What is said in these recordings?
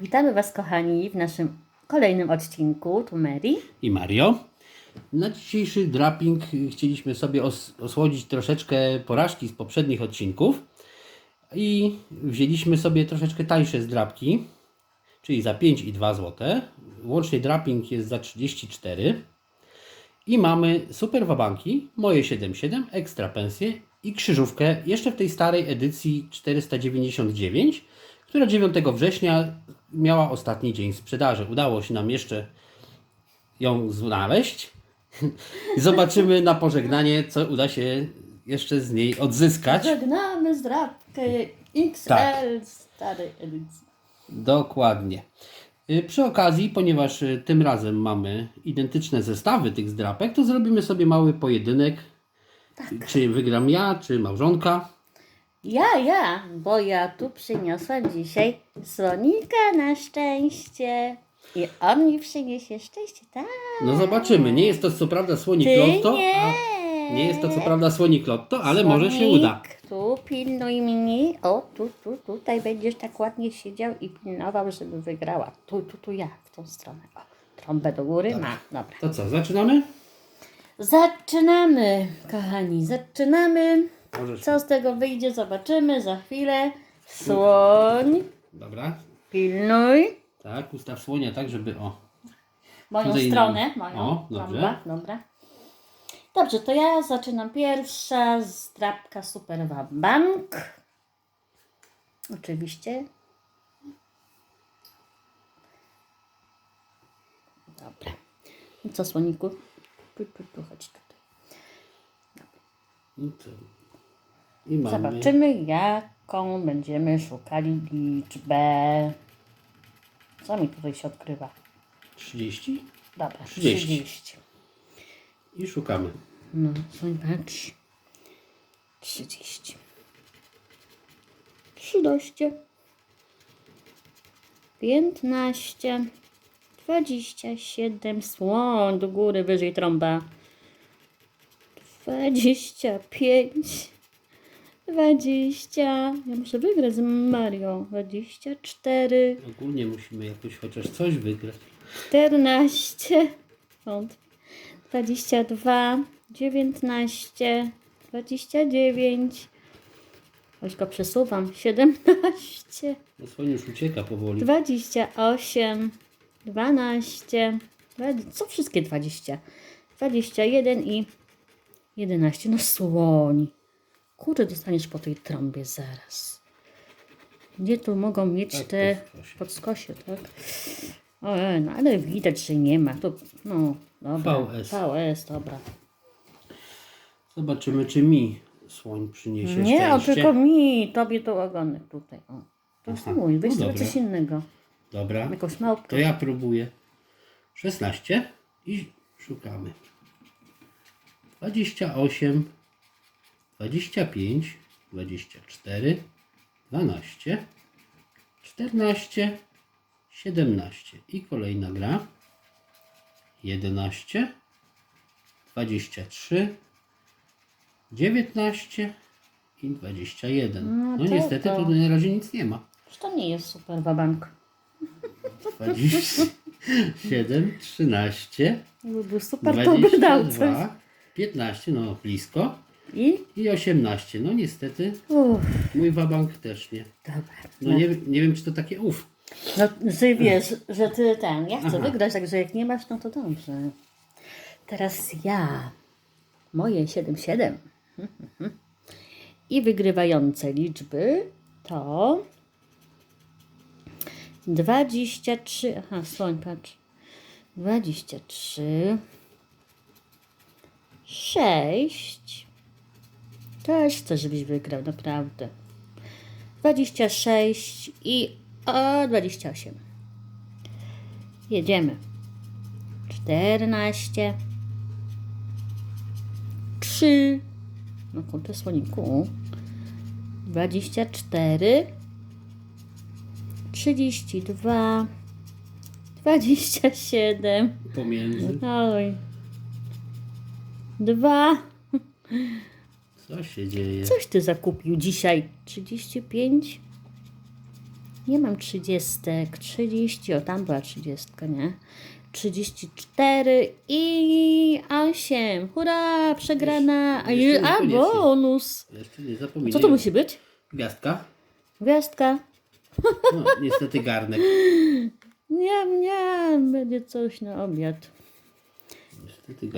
Witamy Was, kochani, w naszym kolejnym odcinku. Tu Mary. i Mario. Na dzisiejszy draping chcieliśmy sobie os osłodzić troszeczkę porażki z poprzednich odcinków i wzięliśmy sobie troszeczkę tańsze zdrapki, czyli za 5 i 2 zł. Łącznie draping jest za 34 i mamy super wabanki, moje 7,7, ekstra pensję i krzyżówkę jeszcze w tej starej edycji 499, która 9 września miała ostatni dzień sprzedaży. Udało się nam jeszcze ją znaleźć. Zobaczymy na pożegnanie, co uda się jeszcze z niej odzyskać. Żegnamy zdrabkę XL Tak. starej edycji. Dokładnie. Y, Przy okazji, ponieważ y, tym razem mamy identyczne zestawy tych zdrapek, to zrobimy sobie mały pojedynek. Czy wygram ja, czy małżonka. Ja, ja, bo ja tu przyniosłam dzisiaj słonika na szczęście. I on mi przyniesie szczęście, tak? No zobaczymy. Nie jest to co prawda słonik Ty lotto. nie. A nie jest to co prawda słonik lotto, ale może się Słonik, uda. Tu pilnuj mnie. O, tu, tu, tutaj będziesz tak ładnie siedział i pilnował, żeby wygrała. Tu, tu, tu ja, w tą stronę. O, trąbę do góry ma. Dobra. To co, zaczynamy? Zaczynamy, kochani, zaczynamy. Możesz. Co z tego wyjdzie, zobaczymy za chwilę. Słoń, Dobra. pilnuj. Tak, ustaw słonia tak, żeby o. Moją Tutaj stronę, nam- moją. o, dobrze. Dobra, dobra. Dobrze, to ja zaczynam pierwsza zdrabka Superwa Bank. Oczywiście. Dobra. Co, słoniku? Tu, tu, tu, chodź tutaj. I to. I mamy. Zobaczymy, jaką będziemy szukali liczbę. Co mi tutaj się odkrywa? 30 Dobra, 30. 30. i szukamy. No, patrz. 30. 13. 15. 27. Słoń do góry, wyżej trąba. 25. 20. Ja muszę wygrać z Mario. 24. Ogólnie musimy jakoś chociaż coś wygrać. 14, wątpię, 22, 19, 29, choć go przesuwam, 17, No słoń już ucieka powoli. 28, 12, 20, co wszystkie 20, 21 i 11, no słoń. Kurde, dostaniesz po tej trąbie zaraz. Gdzie tu mogą mieć Tak, te podskosie. podskosie, tak? Ojej, no ale widać, że nie ma. To, no, dobra. VS. VS, dobra. Zobaczymy, czy mi słoń przyniesie Nie, o szczęście. tylko mi, tobie to ogonek tutaj. O. To jest Aha, mój, weź no sobie dobra. coś innego. Dobra, Jakąś małpkę. to ja próbuję. 16 i szukamy. 28, 25, 24, 12, 14, 17 i kolejna gra. 11, 23, 19 i 21. No No, to niestety to. tu na razie nic nie ma. To nie jest super wabank. 27, 13, Jakby był super, to by dał coś. 22, 15, no blisko. I? I 18. No niestety Uff, mój wabank też nie. dobra. No nie, nie wiem, czy to takie uf. No, że wiesz, że ty ten, ja chcę Aha. wygrać, także jak nie masz, no to dobrze. Teraz ja. Moje 7-7. I wygrywające liczby to 23. Aha, słoń, patrz. 23. 6. Też chcę, żebyś wygrał, naprawdę. 26 i o 28. Jedziemy. 14. 3. No kurde, słoniku. 24. 32. 27. Pomiędzy. Oj. 2. Co się dzieje? Coś ty zakupił dzisiaj? 35. Nie mam trzydziestek. 30, o tam była trzydziestka, nie? 34 i 8. Hurra, przegrana. A, Jeszcze je- nie a bonus. Jeszcze nie zapominaj. Co to musi być? Gwiazdka? Gwiazdka. No, niestety garnek. Nie, nie, będzie coś na obiad.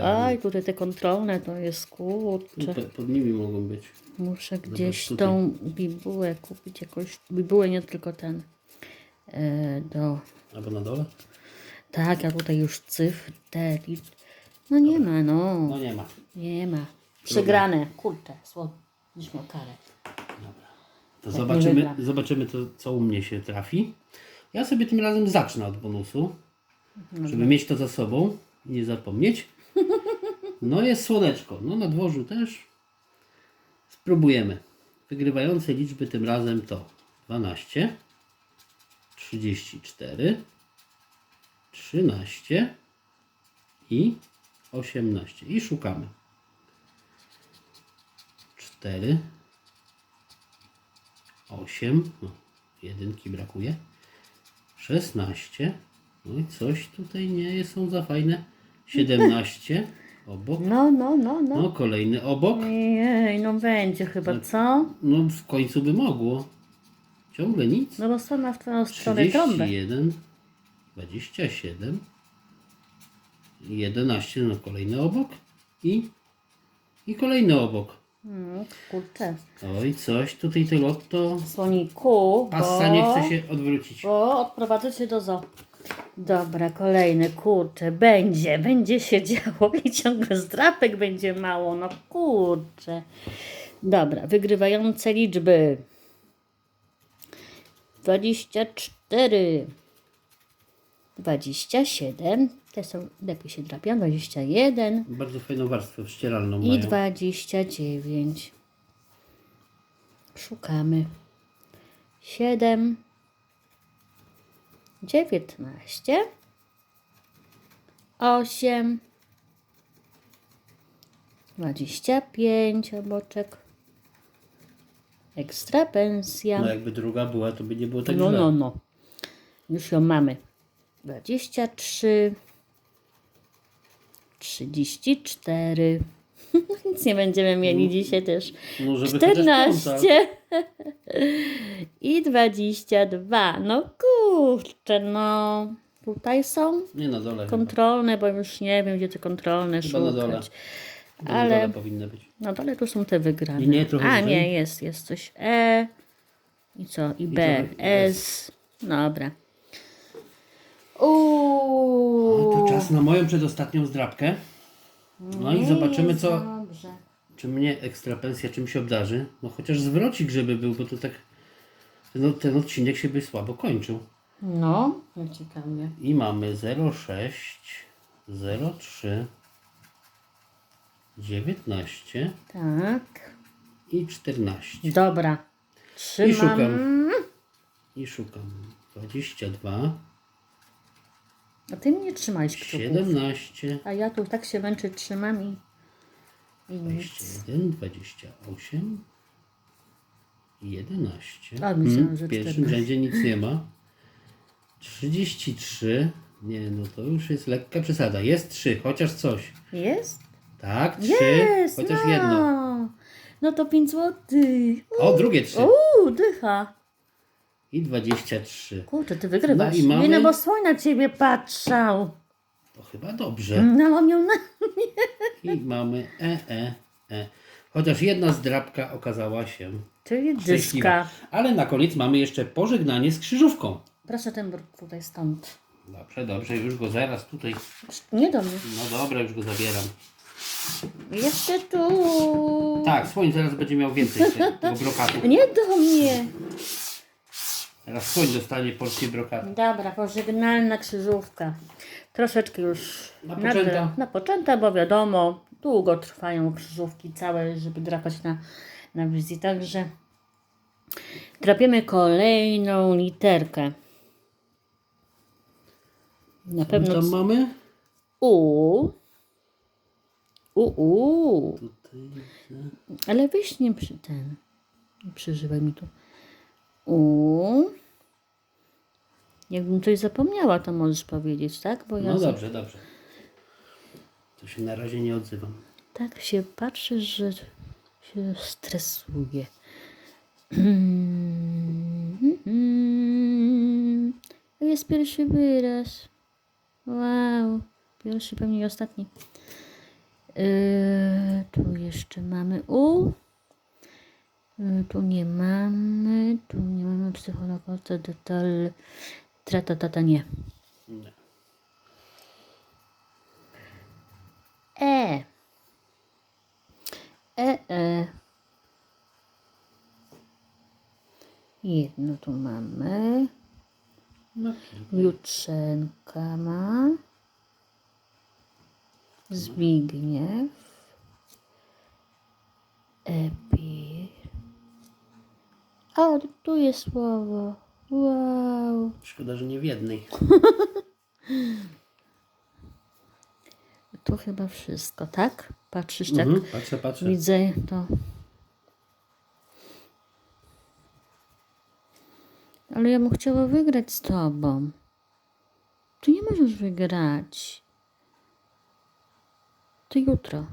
Aj, tutaj te kontrolne to jest kurczę. Pod, pod nimi mogą być. Muszę gdzieś tutaj. tą bibułę kupić, jakąś bibułę, nie tylko ten. E, do, Albo na dole? tak, a tutaj już cyfr, no nie ma, no, No nie ma. nie ma. Przegrane, kurczę, słodziśmy karę. To nie zobaczymy, wygram. zobaczymy to, co u mnie się trafi. Ja sobie tym razem zacznę od bonusu, żeby mieć to za sobą i nie zapomnieć. No jest słoneczko. No na dworzu też. Spróbujemy. Wygrywające liczby tym razem to 12, 34, 13 i 18. I szukamy. 4, 8, no, jedynki brakuje, 16, no i coś tutaj nie są za fajne, 17, obok, No, no, no, no. no kolejny obok, Jej, no będzie chyba, co? no w końcu by mogło, ciągle nic, No bo strona w twoją stronę trąbę. 31, 27, 11, no kolejny obok i, i kolejny obok. Mm, kurczę. Oj, coś tutaj to lotto, Słoniku, passa bo... nie chce się odwrócić. Bo odprowadzę cię do zoo. Dobra, kolejny, kurczę, będzie, będzie się działo i ciągle zdrapek będzie mało, no kurczę. Dobra, wygrywające liczby. 24, 27, te są, lepiej się drapią, 21 Bardzo fajną warstwę ścieralną i mają. 29. Szukamy. 7, 19, 8, 25 oboczek. Ekstra pensja. No jakby druga była, to by nie było tak No, źle. no, no. Już ją mamy. 23, 34. Nic nie będziemy mieli dzisiaj też. No, żeby chociaż piąta. 14 i 22. No kurczę, no. Tutaj są Nie na dole. kontrolne, bo już nie wiem, gdzie te kontrolne Chyba na dole. chyba. Na ale- dole powinny być. Na dole tu są te wygrane. Nie, nie, trochę A wyżej. nie, jest, jest coś E. I co? I B. S. Dobra. No Uuu. to czas na moją przedostatnią zdrabkę. No i zobaczymy, jest co, Dobrze. czy mnie ekstra pensja czym się obdarzy. No chociaż zwrocik, żeby był, bo to tak ten, ten odcinek się by słabo kończył. No, ciekawie. I mamy 06, 03, 19 Tak. i 14. Dobra. I Trzymam. szukam. I szukam. 22, A ty mnie trzymałeś kciuków. 17, A ja tu tak się męczę, trzymam i... I nic. 21, 28 i 11. A, myślałam, że w pierwszym 14. rzędzie nic nie ma. 33. Nie, no to już jest lekka przesada. Jest 3, chociaż coś. Jest? Tak, 3, Jest, chociaż no. jedno. No to 5 złotych. O, drugie 3. Uuu, dycha. I 23. Kurczę, ty wygrywasz. No i mamy- Nie, no bo słoń na ciebie patrzał. To chyba dobrze. No, on miał na... I mamy E, E, E. Chociaż jedna zdrabka okazała się Czyli szczęśliwa. dyska. Ale na koniec mamy jeszcze pożegnanie z krzyżówką. Proszę ten brud tutaj stąd. Dobrze, dobrze, już go zaraz tutaj. Nie do mnie. No dobra, już go zabieram. Jeszcze tu. Tak, słoń zaraz będzie miał więcej tego brokatu. Nie do mnie. Teraz słoń dostanie polskie brokaty. Dobra, pożegnalna krzyżówka. Troszeczkę już Napoczęta. napoczęta, bo wiadomo, długo trwają krzyżówki całe, żeby drapać na, na wizji. Także drapiemy kolejną literkę. Na Co pewno tam mamy? U. U, u. Tutaj. Ale weź nie przy ten. Nie przeżywaj mi tu. U. Jakbym coś zapomniała, to możesz powiedzieć, tak? Bo ja No za- dobrze, dobrze. To się na razie nie odzywam. tak się patrzę, że się stresuję. To jest pierwszy wyraz. Wow. Pierwszy, pewnie i ostatni. Yy, tu jeszcze mamy U. Yy, tu nie mamy. Tu nie mamy psychologa, detal. Tratatata nie. Nie. E. E, e. Jedno tu mamy. Jutrzenka ma. Zbigniew. Epir. O, tu jest słowo. Wow. szkoda, że nie w jednej. Tu chyba wszystko, tak? Patrzysz tak? Mhm, patrzę, patrzę. Widzę to. Ale ja bym chciała wygrać z tobą. Ty nie możesz wygrać. Ty jutro.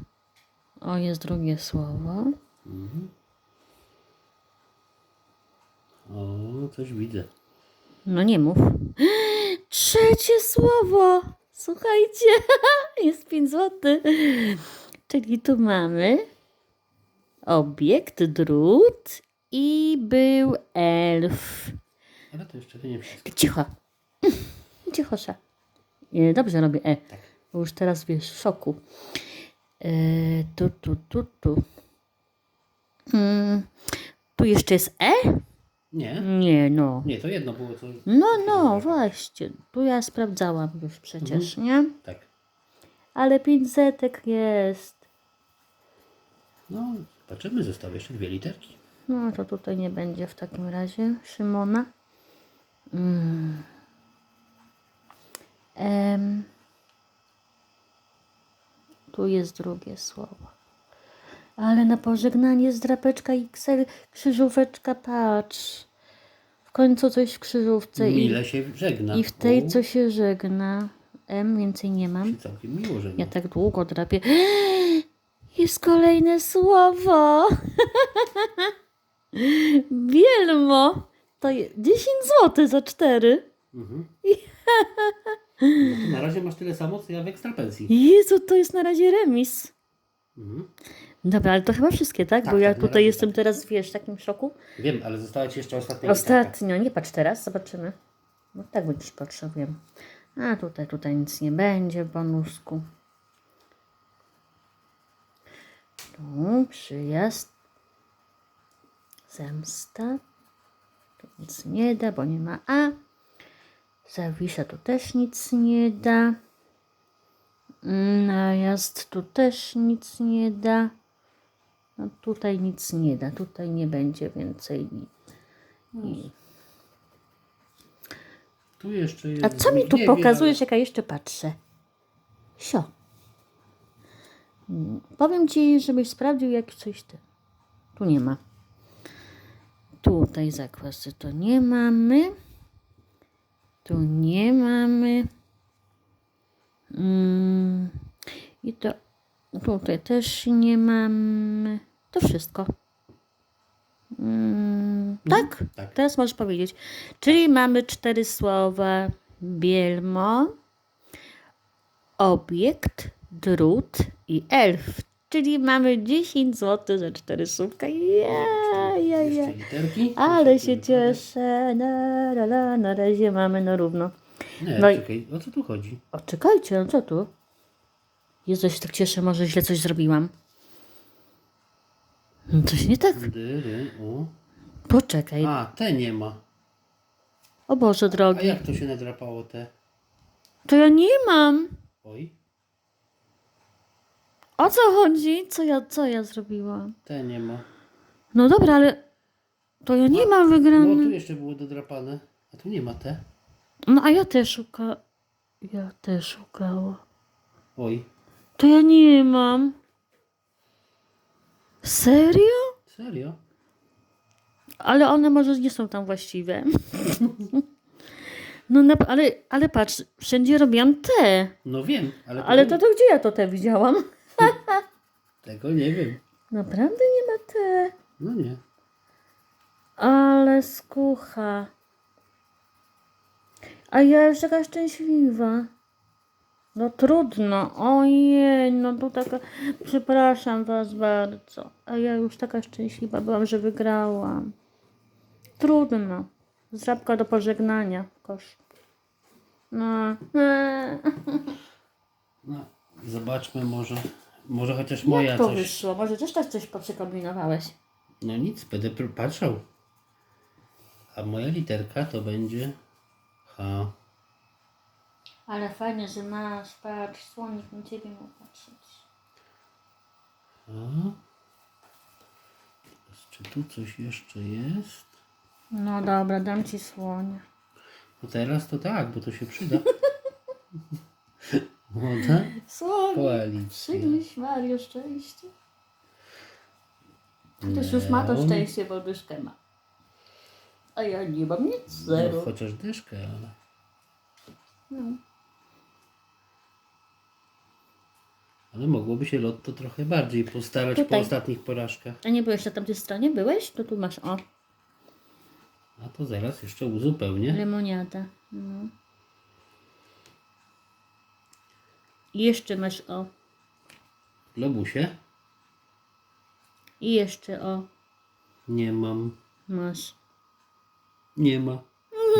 O, jest drugie słowo. O, coś widzę. No nie mów. Trzecie słowo. Słuchajcie, jest 5 zł. Czyli tu mamy obiekt, drut i był elf. Ale to jeszcze nie wszystko. Cicho. Cichosza. E, Dobrze robię E. Tak. Bo już teraz wiesz, w szoku. E, tu, tu, tu, tu. Mm, tu jeszcze jest E? Nie? Nie, no. Nie, to jedno było co. No, no, właśnie. Tu ja sprawdzałam już przecież, nie? Tak. Ale pięć zetek jest. No, zobaczymy, zostały jeszcze dwie literki. No, to tutaj nie będzie w takim razie. Szymona. Mm. Tu jest drugie słowo. Ale na pożegnanie z drapeczka XL krzyżóweczka, patrz. W końcu coś w krzyżówce i, Mile się żegna. i w tej co się żegna. M więcej nie mam. całkiem miło żegna. Ja tak długo drapię. Jest kolejne słowo. Bielmo. Je- 10 zł za 4. Mhm. No to na razie masz tyle samo, co ja w ekstrapensji. Jezu, to jest na razie remis. Mhm. Dobra, ale to chyba wszystkie, tak? Tak, Bo ja tak, na tutaj razie jestem teraz, wiesz, w takim szoku. Wiem, ale została ci jeszcze ostatnia. Ostatnio, nie patrz teraz, zobaczymy. No tak będziesz patrzył, wiem. A tutaj, tutaj nic nie będzie w bonusku. Tu przyjazd. Zemsta. Nic nie da, bo nie ma A. Zawisza tu też nic nie da. Najazd tu też nic nie da. No tutaj nic nie da. Tutaj nie będzie więcej nic. Tu jeszcze jest. A co mi tu nie wiem, pokazujesz, jak ja jeszcze patrzę? Sio. Mm, Powiem ci, żebyś sprawdził, jak coś ty. Tu nie ma. Tutaj zakwasy to nie mamy. Tu nie mamy. Mm, I to tutaj też nie mamy. To wszystko. Mm, tak? tak. Teraz możesz powiedzieć. Czyli mamy cztery słowa. Bielmo, obiekt, drut i elf. Czyli mamy 10 zł za cztery słówka. Ja. Ale się cieszę. Na, na razie mamy na równo. Nie, No i- czekaj, o co tu chodzi? O, czekajcie, no co tu? Jezu, się tak cieszę, może źle coś zrobiłam. No Coś nie tak. Dy, u. Poczekaj. A, te nie ma. O Boże A drogi. jak to się nadrapało te? To ja nie mam. Oj, O co chodzi? Co ja, co ja zrobiłam? te nie ma. No dobra, ale to ja nie mam No tu wygrane. jeszcze było dodrapane. A tu nie ma te. No a ja też szuka. Ja też szukała. Oj, To ja nie mam. Serio? serio? Ale one może nie są tam właściwe. No na, ale, ale patrz, wszędzie robiłam te. No wiem, ale, Ale to, to gdzie ja to te widziałam? Tego nie wiem. Naprawdę nie ma te. No nie. Ale skucha. A ja już taka szczęśliwa. No trudno. Ojej, no to taka... Przepraszam was bardzo. A ja już taka szczęśliwa byłam, że wygrałam. Trudno. Zrabka do pożegnania. Kosz. No. No, zobaczmy może. Może chociaż moja Jak to coś. wyszło? Może też tak coś poprzekombinowałeś? No nic, będę pr- patrzał. A moja literka to będzie H. Ale fajnie, że masz, patrz, słonik na ciebie mógł patrzeć. Teraz, Czy tu coś jeszcze jest? No dobra, dam ci słonia. No teraz to tak, bo to się przyda. Młoda Słonie, koalicja. przynieś Mario szczęście. Ktoś już ma to szczęście, bo dyszkę ma. A ja nie mam nic, No, zero. chociaż dyszkę, ale. No. Ale mogłoby się lotto trochę bardziej postarać po Tutaj. ostatnich porażkach. A nie byłeś na tamtej stronie? Byłeś? To tu masz, o, A to zaraz jeszcze uzupełnię. lemoniada. No. I jeszcze masz, o, Globusie? i jeszcze, o, Nie mam. masz. Nie ma.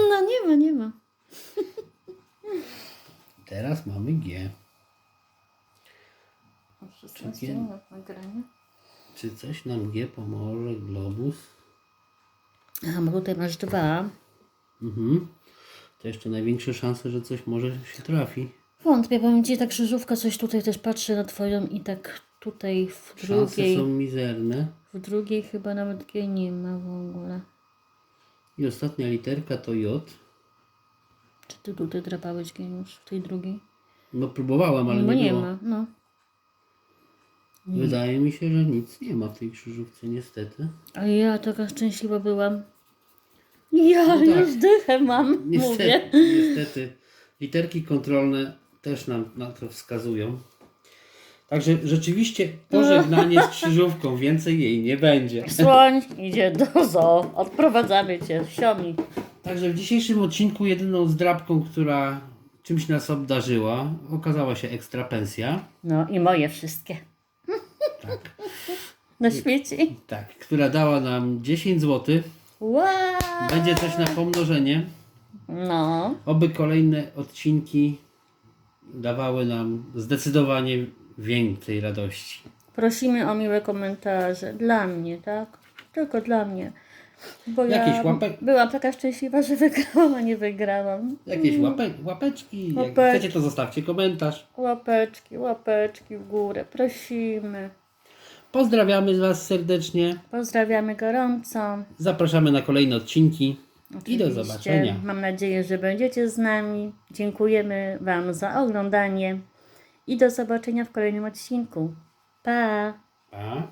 No nie ma, nie ma. Teraz mamy G. O, 16 Czekaj. Czy coś nam G pomoże? Globus? A, bo tutaj masz dwa. Mhm. To jeszcze największe szanse, że coś może się trafi. Wątpię, powiem Ci, ta krzyżówka coś tutaj też patrzy na Twoją i tak tutaj w Szanse drugiej, są mizerne. w drugiej chyba nawet G nie ma w ogóle. I ostatnia literka to J. Czy Ty tutaj drapałeś geniusz w tej drugiej? No próbowałem, ale Bo nie, nie było. ma, no. Wydaje mi się, że nic nie ma w tej krzyżówce niestety. A ja taka szczęśliwa byłam. Ja No tak. już dychę mam, mówię. Niestety, niestety literki kontrolne też nam na to wskazują. Także rzeczywiście pożegnanie z krzyżówką, więcej jej nie będzie. Słoń idzie do zoo. Odprowadzamy Cię, siomi. Także w dzisiejszym odcinku jedyną zdrabką, która czymś nas obdarzyła, okazała się ekstra pensja. No i moje wszystkie. Tak, Na śmieci. tak, która dała nam 10 zł. Wow. Będzie coś na pomnożenie. No. Oby kolejne odcinki dawały nam zdecydowanie więcej radości. Prosimy o miłe komentarze. Dla mnie, tak? Tylko dla mnie. Bo Jakieś ja łapek- byłam taka szczęśliwa, że wygrałam, a nie wygrałam. Jakieś łapek, łapeczki, jak Łapeczki. chcecie to zostawcie komentarz. Łapeczki, łapeczki w górę. Prosimy. Pozdrawiamy Was serdecznie. Pozdrawiamy gorąco. Zapraszamy na kolejne odcinki i do Oczywiście. zobaczenia. Mam nadzieję, że będziecie z nami. Dziękujemy Wam za oglądanie i do zobaczenia w kolejnym odcinku. Pa! Pa.